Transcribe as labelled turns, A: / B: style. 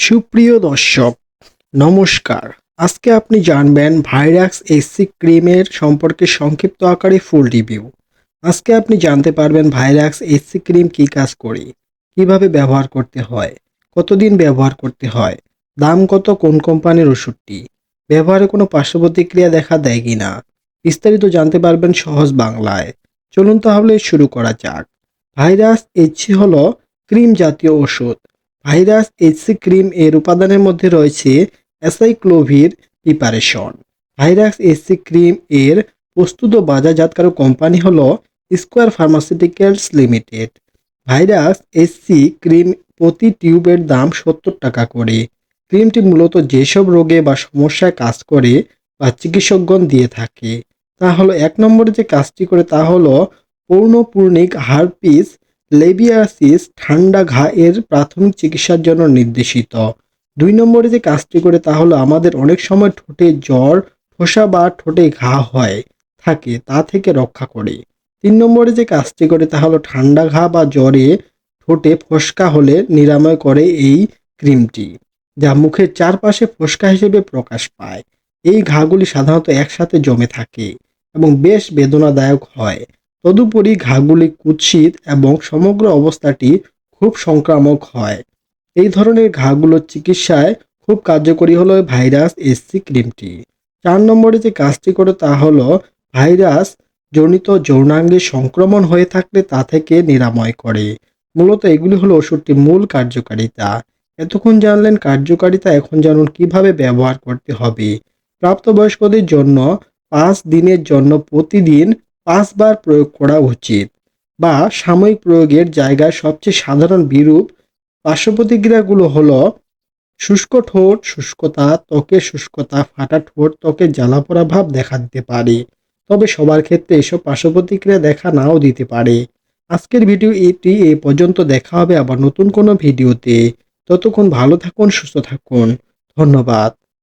A: সুপ্রিয় দর্শক, নমস্কার। আজকে আপনি জানবেন ভাইরাক্স এসি ক্রিমের সম্পর্কে সংক্ষিপ্ত আকারে ফুল রিভিউ আজকে আপনি জানতে পারবেন ভাইরাক্স এসি ক্রিম কী কাজ করে, কীভাবে ব্যবহার করতে হয়, কতদিন ব্যবহার করতে হয়, দাম কত, কোন কোম্পানির ওষুধটি, ব্যবহারে কোনো পার্শ্ব প্রতিক্রিয়া দেখা দেয় কি না বিস্তারিত জানতে পারবেন সহজ বাংলায়। চলুন তাহলে শুরু করা যাক। ভাইরাস এইচসি হলো ক্রিম জাতীয় ওষুধ ভাইরাস এইচসি ক্রিম এর উপাদানের মধ্যে রয়েছে acyclovir preparation. Virux HC cream এর প্রস্তুত বাজারজাতকারক কোম্পানি হলো Square Pharmaceuticals Limited. Virux HC cream প্রতি টিউবের দাম সত্তর টাকা করে। ক্রিমটি মূলত যেসব রোগে বা সমস্যায় কাজ করে বা চিকিৎসকগণ দিয়ে থাকে। তা হলো এক নম্বরে যে কাজটি করে তা হলো পৌনপূর্ণিক হারপিস লেবিয়াসিস ঠান্ডা ঘা এর প্রাথমিক চিকিৎসার জন্য নির্দেশিত। দুই নম্বরে যে কাজটি করে তা হলো আমাদের অনেক সময় ঠোঁটে জ্বর, ঠোসা বা ঠোঁটে ঘা হয়, থাকে, তা থেকে রক্ষা করে। তিন নম্বরে যে কাজটি করে তা হলো ঠান্ডা ঘা বা জ্বরে ঠোঁটে ফোসকা হলে নিরাময় করে এই ক্রিমটি, যা মুখের চারপাশে ফোসকা হিসেবে প্রকাশ পায়। এই ঘাগুলি সাধারণত একসাথে জমে থাকে এবং বেশ বেদনাদায়ক হয়। তদুপরি ঘাগুলি কুৎসিত এবং সমগ্র অবস্থাটি খুব সংক্রামক হয়। এই ধরনের ঘাগুলোর চিকিৎসায় খুব কার্যকরী হলো ভাইরাস এসসি ক্রিমটি। চার নম্বরে যে কাজটি করে তা হলো, ভাইরাস জনিত যৌনাঙ্গে সংক্রমণ হয়ে থাকলে তা থেকে নিরাময় করে। মূলত এগুলি হলো ওষুধটির মূল কার্যকারিতা। এতক্ষণ জানলেন কার্যকারিতা, এখন জানুন কীভাবে ব্যবহার করতে হবে। প্রাপ্তবয়স্কদের জন্য পাঁচ দিনের জন্য প্রতিদিন পাঁচবার প্রয়োগ করা উচিত বা সাময়িক প্রয়োগের জায়গায় সবচেয়ে সাধারণ বিরূপ পার্শ্ব প্রতিক্রিয়াগুলো হলো শুষ্ক ঠোঁট, শুষ্কতা ত্বকের শুষ্কতা, ফাটা ঠোঁট, ত্বকে জ্বালাপোড়া ভাব দেখা দিতে পারে। তবে সবার ক্ষেত্রে এসব পার্শ্ব প্রতিক্রিয়া দেখা নাও দিতে পারে। আজকের ভিডিও এটি এ পর্যন্ত। দেখা হবে আবার নতুন কোনো ভিডিওতে। ততক্ষণ ভালো থাকুন, সুস্থ থাকুন। ধন্যবাদ।